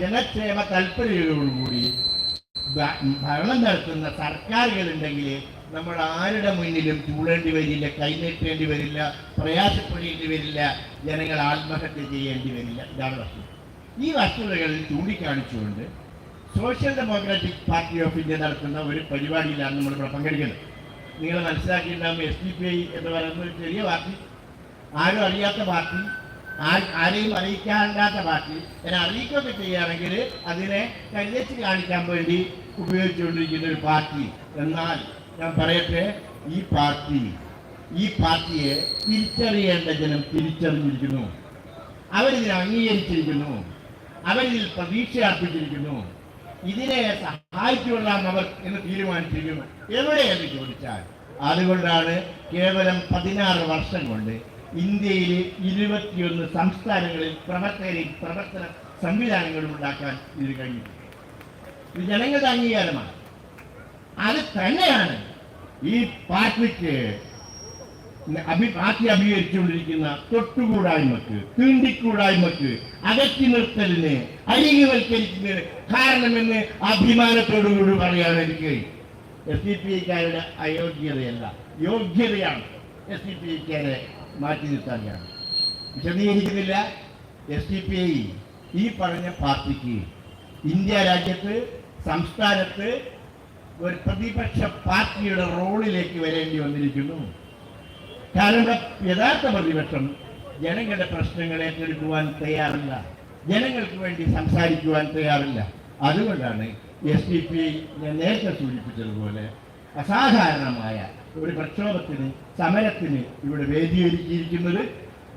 ജനക്ഷേമ താല്പര്യങ്ങളോടുകൂടി ഭരണം നടത്തുന്ന സർക്കാരുകളുണ്ടെങ്കിൽ നമ്മൾ ആരുടെ മുന്നിലും ചൂടേണ്ടി വരില്ല കൈനീട്ടേണ്ടി വരില്ല പ്രയാസപ്പെടേണ്ടി വരില്ല ജനങ്ങൾ ആത്മഹത്യ ചെയ്യേണ്ടി വരില്ല. ഇതാണ് വസ്തുത. ഈ വസ്തുതകളിൽ ചൂണ്ടിക്കാണിച്ചുകൊണ്ട് social democratic party of India നടത്തുന്ന ഒരു പരിപാടിയിലാണ് നമ്മൾ ഇവിടെ പങ്കെടുക്കുന്നത്. നിങ്ങൾ മനസ്സിലാക്കിയിട്ടുണ്ടാകുമ്പോൾ എസ് ഡി പി ഐ എന്ന് പറയുന്ന ഒരു ചെറിയ പാർട്ടി. ആരും അറിയാത്ത പാർട്ടി. ആരെയും അറിയിക്കാണ്ടാത്ത പാർട്ടി. എന്നെ അറിയിക്കുകയൊക്കെ ചെയ്യുകയാണെങ്കിൽ അതിനെ കല്ലേച്ച് കാണിക്കാൻ വേണ്ടി ഉപയോഗിച്ചുകൊണ്ടിരിക്കുന്ന ഒരു പാർട്ടി. എന്നാൽ ഞാൻ പറയട്ടെ ഈ പാർട്ടി ഈ പാർട്ടിയെ തിരിച്ചറിയേണ്ട ജനം തിരിച്ചറിഞ്ഞിരിക്കുന്നു. അവരിതിനെ അംഗീകരിച്ചിരിക്കുന്നു. അവരിതിൽ പ്രതീക്ഷ അർപ്പിച്ചിരിക്കുന്നു. ഇതിനെ സഹായിച്ചുകൊള്ളാം അവർ എന്ന് തീരുമാനിച്ചിരിക്കുന്നു. എവിടെയെന്ന് ചോദിച്ചാൽ അതുകൊണ്ടാണ് കേവലം പതിനാറ് വർഷം കൊണ്ട് ഇന്ത്യയിൽ ഇരുപത്തിയൊന്ന് സംസ്ഥാനങ്ങളിൽ പ്രവർത്തകരെയും പ്രവർത്തന സംവിധാനങ്ങളും ഉണ്ടാക്കാൻ ഇത് കഴിഞ്ഞു. ഇത് ജനങ്ങളുടെ അംഗീകാരമാണ്. അത് തന്നെയാണ് ഈ പാർട്ടിക്ക് അഭി പാർട്ടി അഭികരിച്ചുകൊണ്ടിരിക്കുന്ന തൊട്ടുകൂടായ്മക്ക് തീണ്ടിക്കൂടായ്മക്ക് അകറ്റി നിർത്തലിന് അരികുവൽക്കരിക്കുന്നതിന് കാരണമെന്ന് അഭിമാനത്തോടുകൂടി പറയാൻ എനിക്ക്. എസ് ഡി പി ഐക്കാരുടെ അയോഗ്യതയല്ല. യോഗ്യതയാണ് എസ് ഡി പി ഐക്കാരെ മാറ്റി നിർത്താനാണ് വിശദീകരിക്കുന്നില്ല. എസ് ഡി പി ഐ ഈ പറഞ്ഞ പാർട്ടിക്ക് ഇന്ത്യ രാജ്യത്ത് സംസ്ഥാനത്ത് ഒരു പ്രതിപക്ഷ പാർട്ടിയുടെ റോളിലേക്ക് വരേണ്ടി വന്നിരിക്കുന്നു. കാരണം യഥാർത്ഥ പ്രതിപക്ഷം ജനങ്ങളുടെ പ്രശ്നങ്ങൾ ഏറ്റെടുക്കുവാൻ തയ്യാറില്ല. ജനങ്ങൾക്ക് വേണ്ടി സംസാരിക്കുവാൻ തയ്യാറില്ല. അതുകൊണ്ടാണ് എസ് ഡി പി നേരത്തെ സൂചിപ്പിച്ചതുപോലെ അസാധാരണമായ ഒരു പ്രക്ഷോഭത്തിന് സമരത്തിന് ഇവിടെ വേദിയൊരുക്കിയിരിക്കുന്നത്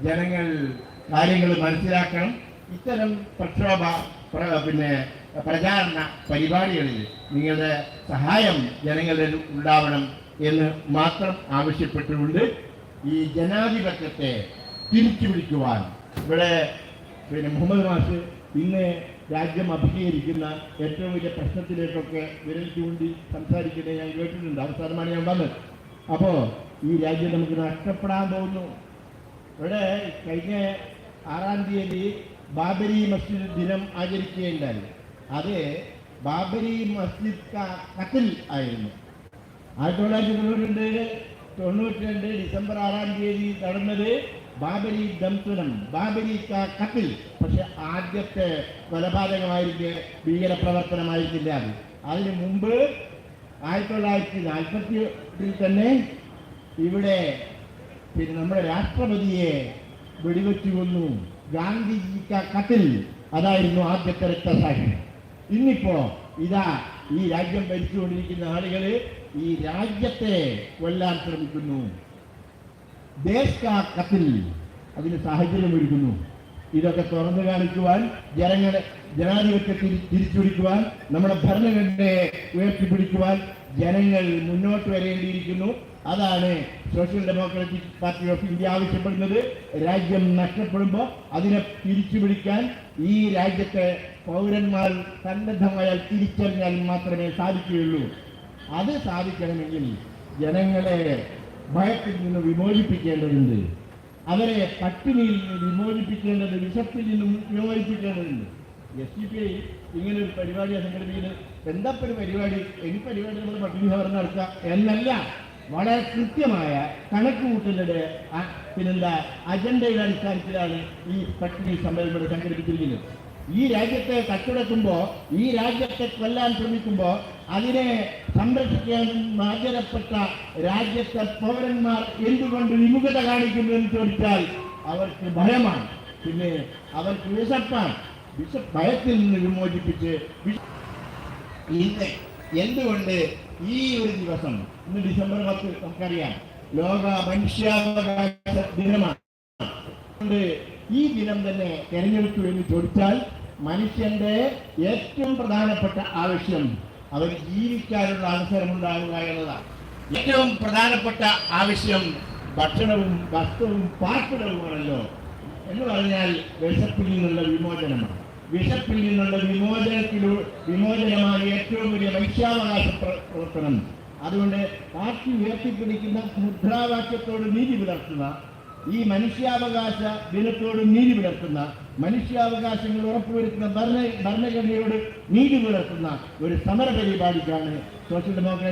ജനങ്ങൾ കാര്യങ്ങൾ മനസ്സിലാക്കണം. ഇത്തരം പ്രക്ഷോഭ പിന്നെ പ്രചാരണ പരിപാടികളിൽ നിങ്ങളുടെ സഹായം ജനങ്ങളിൽ ഉണ്ടാവണം എന്ന് മാത്രം ആവശ്യപ്പെട്ടുകൊണ്ട് ഈ ജനാധിപത്യത്തെ തിരിച്ചു പിടിക്കുവാൻ ഇവിടെ പിന്നെ മുഹമ്മദ് മാഷ് ഇന്ന് രാജ്യം അഭിമുഖീകരിക്കുന്ന ഏറ്റവും വലിയ പ്രശ്നത്തിലേക്കൊക്കെ വിരൽ ചൂണ്ടി സംസാരിക്കുന്നത് ഞാൻ കേട്ടിട്ടുണ്ട്. അവസാനമാണ് ഞാൻ വന്നത്. അപ്പോൾ ഈ രാജ്യം നമുക്ക് നഷ്ടപ്പെടാൻ പോകുന്നു. ഇവിടെ കഴിഞ്ഞ ആറാം തീയതി ബാബരി മസ്ജിദ് ദിനം ആചരിക്കുകയുണ്ടായി. അത് ബാബരി മസ്ജിദ് കത്തിൽ ആയിരുന്നു. ആയിരത്തി തൊള്ളായിരത്തി തൊണ്ണൂറ്റി തൊണ്ണൂറ്റി രണ്ട് ഡിസംബർ ആറാം തീയതി നടന്നത് ബാബരി ദംസുനം ബാബരി കത്തിൽ. പക്ഷെ ആദ്യത്തെ കൊലപാതകമായിരിക്കെ ഭീകരപ്രവർത്തനമായിരുന്നില്ല അത്. അതിന് മുമ്പ് ആയിരത്തി തൊള്ളായിരത്തി നാൽപ്പത്തി എട്ടിൽ തന്നെ ഇവിടെ പിന്നെ നമ്മുടെ രാഷ്ട്രപതിയെ വെടിവെച്ചു കൊന്നു ഗാന്ധിജി ക- കത്തിൽ അതായിരുന്നു ആദ്യത്തെ രക്തസാക്ഷി ഇന്നിപ്പോ ഇതാ ഈ രാജ്യം ഭരിച്ചുകൊണ്ടിരിക്കുന്ന ആളുകൾ ഈ രാജ്യത്തെ കൊല്ലാൻ ശ്രമിക്കുന്നു. കത്തിൽ അതിന് സാഹചര്യം ഒരുക്കുന്നു. ഇതൊക്കെ തുറന്നു കാണിക്കുവാൻ ജനങ്ങളെ ജനാധിപത്യത്തിൽ തിരിച്ചുപിടിക്കുവാൻ നമ്മുടെ ഭരണഘടനയെ ഉയർത്തിപ്പിടിക്കുവാൻ ജനങ്ങൾ മുന്നോട്ട് വരേണ്ടിയിരിക്കുന്നു. അതാണ് social democratic party of India ആവശ്യപ്പെടുന്നത്. രാജ്യം നഷ്ടപ്പെടുമ്പോൾ അതിനെ തിരിച്ചു പിടിക്കാൻ ഈ രാജ്യത്തെ പൗരന്മാർ സന്നദ്ധമായാൽ തിരിച്ചറിഞ്ഞാൽ മാത്രമേ സാധിക്കുകയുള്ളൂ. അത് സാധിക്കണമെങ്കിൽ ജനങ്ങളെ ഭയത്തിൽ നിന്ന് വിമോചിപ്പിക്കേണ്ടതുണ്ട്. അവരെ പട്ടിണിയിൽ നിന്ന് വിമോചിപ്പിക്കേണ്ടത് വിശപ്പിൽ നിന്നും വിമോചിപ്പിക്കേണ്ടതുണ്ട്. എസ് ഡി പി ഐ ഇങ്ങനെ ഒരു പരിപാടി സംഘടിപ്പിക്കുന്നത് എന്താ ഒരു പരിപാടി ഈ പരിപാടി നമ്മൾ പട്ടിണി സമരം നടക്കുക എന്നല്ല വളരെ കൃത്യമായ കണക്കുകൂട്ടലുടെ പിന്നെന്താ അജണ്ടയുടെ അടിസ്ഥാനത്തിലാണ് ഈ പട്ടിണി സമ്മേളനം സംഘടിപ്പിച്ചിരിക്കുന്നത്. ഈ രാജ്യത്തെ കട്ടുടക്കുമ്പോ ഈ രാജ്യത്തെ കൊല്ലാൻ ശ്രമിക്കുമ്പോ അതിനെ സംരക്ഷിക്കാൻ ആചരപ്പെട്ട രാജ്യത്തെ പൗരന്മാർ എന്തുകൊണ്ട് വിമുഖത കാണിക്കുന്നു എന്ന് ചോദിച്ചാൽ അവർക്ക് ഭയമാണ്. പിന്നെ അവർക്ക് വിശപ്പാണ്. വിശ ഭയത്തിൽ നിന്ന് വിമോചിപ്പിച്ച് ഇന്ന് എന്തുകൊണ്ട് ഈ ഒരു ദിവസം ഇന്ന് ഡിസംബർ പത്ത് നമുക്കറിയാം ലോക മനുഷ്യാവകാശ ദിനമാണ്. ഈ ദിനം തന്നെ തെരഞ്ഞെടുത്തു എന്ന് ചോദിച്ചാൽ മനുഷ്യന്റെ ഏറ്റവും പ്രധാനപ്പെട്ട ആവശ്യം അവർ ജീവിക്കാനുള്ള അവസരമുണ്ടാകുക എന്നതാണ്. ഏറ്റവും പ്രധാനപ്പെട്ട ആവശ്യം ഭക്ഷണവും വസ്ത്രവും പാർപ്പിടവുമാണല്ലോ എന്ന് പറഞ്ഞാൽ വിശപ്പിൽ നിന്നുള്ള വിമോചനമാണ്. വിശപ്പിൽ നിന്നുള്ള വിമോചനത്തിലൂ വിമോചനമായ ഏറ്റവും വലിയ മനുഷ്യാവകാശ പ്ര- പ്രവർത്തനം. അതുകൊണ്ട് പാർട്ടി ഉയർത്തിപ്പിടിക്കുന്ന മുദ്രാവാക്യത്തോട് നീതി പുലർത്തുക ഈ മനുഷ്യാവകാശ ദിനത്തോട് നീതി പുലർത്തുന്ന മനുഷ്യാവകാശങ്ങൾ ഉറപ്പുവരുത്തുന്ന ഭരണ ഭരണഘടനയോട് നീതി പുലർത്തുന്ന ഒരു സമര പരിപാടിക്കാണ് സോഷ്യൽ ഡെമോക്രാറ്റ്